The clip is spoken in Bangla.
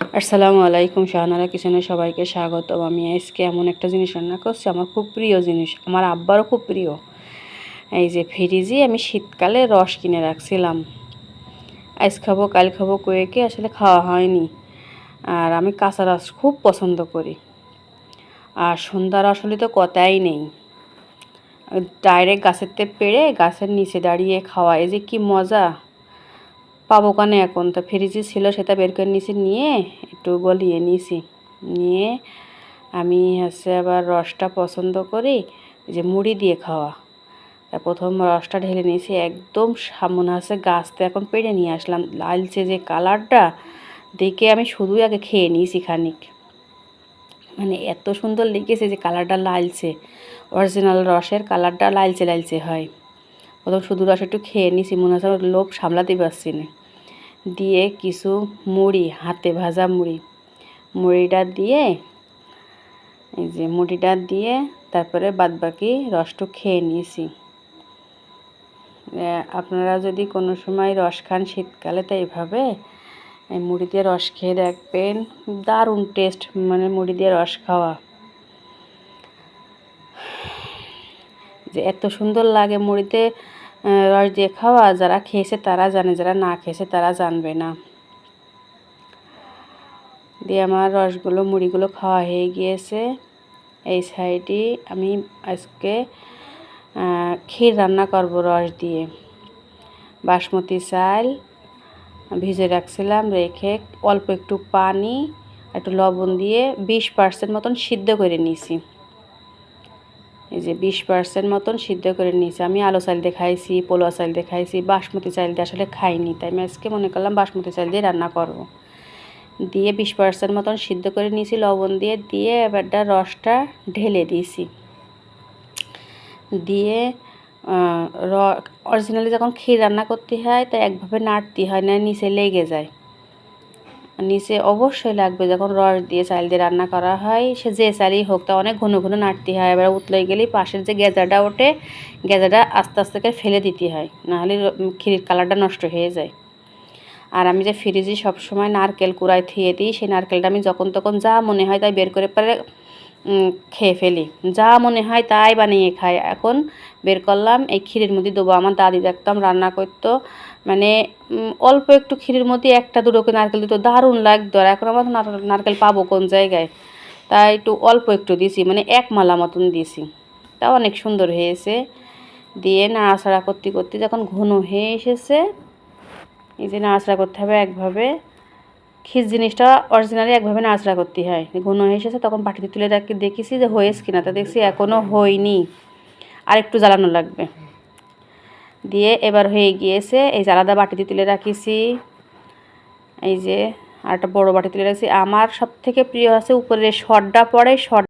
আসসালামু আলাইকুম, শাহনারা কিচেনে সবাইকে স্বাগত আমি আজকে এমন একটা জিনিস রান্না করছি, আমার খুব প্রিয় জিনিস, আমার আব্বারও খুব প্রিয়। এই যে ফ্রিজে আমি শীতকালে রস কিনে রাখছিলাম। আইস খাব, কাল খাব কয়েকে আসলে খাওয়া হয়নি। আর আমি কাঁচা রস খুব পছন্দ করি। আর সন্ধ্যা রস হলে তো কথাই নেই। ডাইরেক্ট গাছের তে পেড়ে গাছের নিচে দাঁড়িয়ে খাওয়া, এই যে কি মজা। পাবো কানে এখন? তো ফ্রিজে ছিল, সেটা বের করে নিয়েছি নিয়ে একটু গলিয়ে নিয়েছি নিয়ে আমি হচ্ছে আবার রসটা পছন্দ করি যে মুড়ি দিয়ে খাওয়া। তা প্রথম রসটা ঢেলে নিয়েছি, একদম সামনে আছে গাছতে এখন পেড়ে নিয়ে আসলাম। লালচে যে কালারটা, দেখে আমি শুধুই আগে খেয়ে নিয়েছি খানিক। মানে এত সুন্দর লেগেছে যে কালারটা লালচে। অরিজিনাল রসের কালারটা লালচে লালচে হয়। প্রথম শুধু রস একটু খেয়ে নিয়েছি মনে হচ্ছে লোভ সামলাতে পারছি না। দিয়ে কিছু মুড়ি, হাতে ভাজা মুড়ি। মুড়িটা দিয়ে, এই যে মুড়িটা দিয়ে তারপরে বাদবাকি রসটু খেয়ে নিয়েছি। আপনারা যদি কোনো সময় রস খান শীতকালে, তো এইভাবে এই মুড়ি দিয়ে রস খেয়ে দেখবেন, দারুণ টেস্ট মানে মুড়ি দিয়ে রস খাওয়া। যে এত সুন্দর লাগে মুড়িতে রস দিয়ে খাওয়া, যারা খেয়েছে তারা জানে, যারা না খেয়েছে তারা জানবে না। দিয়ে আমার রসগুলো, মুড়িগুলো খাওয়া হয়ে গিয়েছে। এই সাইডে আমি আজকে ক্ষীর রান্না করব রস দিয়ে। বাসমতি চাল ভিজে রাখছিলাম, রেখে অল্প একটু পানি, একটু লবণ দিয়ে বিশ পার্সেন্ট মতন সিদ্ধ করে নিয়েছি। এই যে বিশ পার্সেন্ট মতন সিদ্ধ করে নিয়েছি। আমি আলো চাল দিয়ে খাইছি পোলোয়া চাল দিয়ে খাইছি, বাসমতি চাল দিয়ে আসলে খাইনি। তাই আমি আজকে মনে করলাম বাসমতি চাল দিয়ে রান্না করব। দিয়ে বিশ পার্সেন্ট মতন সিদ্ধ করে নিয়েছি, লবণ দিয়ে দিয়ে এবারটা রসটা ঢেলে দিয়েছি। দিয়ে র অরিজিনালি যখন ক্ষীর রান্না করতে হয় তাই একভাবে নাড়তে হয় না নিচে লেগে যায়। নিচে অবশ্যই লাগবে যখন রস দিয়ে চাল দিয়ে রান্না করা হয়, সে যে চালই হোক তা অনেক ঘন ঘন নাড়তে হয়। এবার উতলে গেলেই পাশের যে গেজাটা ওঠে, গেজাটা আস্তে আস্তে করে ফেলে দিতে হয়, নাহলে ক্ষীরের কালারটা নষ্ট হয়ে যায়। আর আমি যে ফ্রিজে সবসময় নারকেল কুড়ায় থিয়ে দিই, সেই নারকেলটা আমি যখন তখন যা মনে হয় তাই বের করে পরে খেয়ে ফেলি। যা মনে হয় তাই বানিয়ে খাই। এখন বের করলাম, এই ক্ষীরের মধ্যে দেবো। আমার দাদি দেখতাম রান্না করতো মানে অল্প একটু ক্ষীরের মধ্যে একটা দুটো করে নারকেল দিত। দারুণ লাগতো। আর এখন আমার নারকেল পাবো কোন জায়গায়? তাই একটু অল্প একটু দিছি মানে এক মালা মতন দিছি। তা অনেক সুন্দর হয়েছে। দিয়ে নাড়াচাড়া করতে করতে যখন ঘন হয়ে এসেছে, এই যে নাড়াচাড়া করতে হবে একভাবে। খিস জিনিসটা অরিজিনালি একভাবে নাড়াচাড়া করতে হয়। ঘন হয়ে এসেছে, তখন বাটিতে তুলে রাখি, দেখেছি যে হয়েছে কিনা। তা দেখছি এখনও হয়নি। আর একটু জ্বালানো লাগবে। দিয়ে এবার হয়ে গিয়েছে, এই যে আলাদা বাটিতে তুলে রাখিছি। এই যে আর একটা বড়ো বাটি তুলে রাখছি। আমার সব থেকে প্রিয় আছে উপরে সরটা পড়ে শট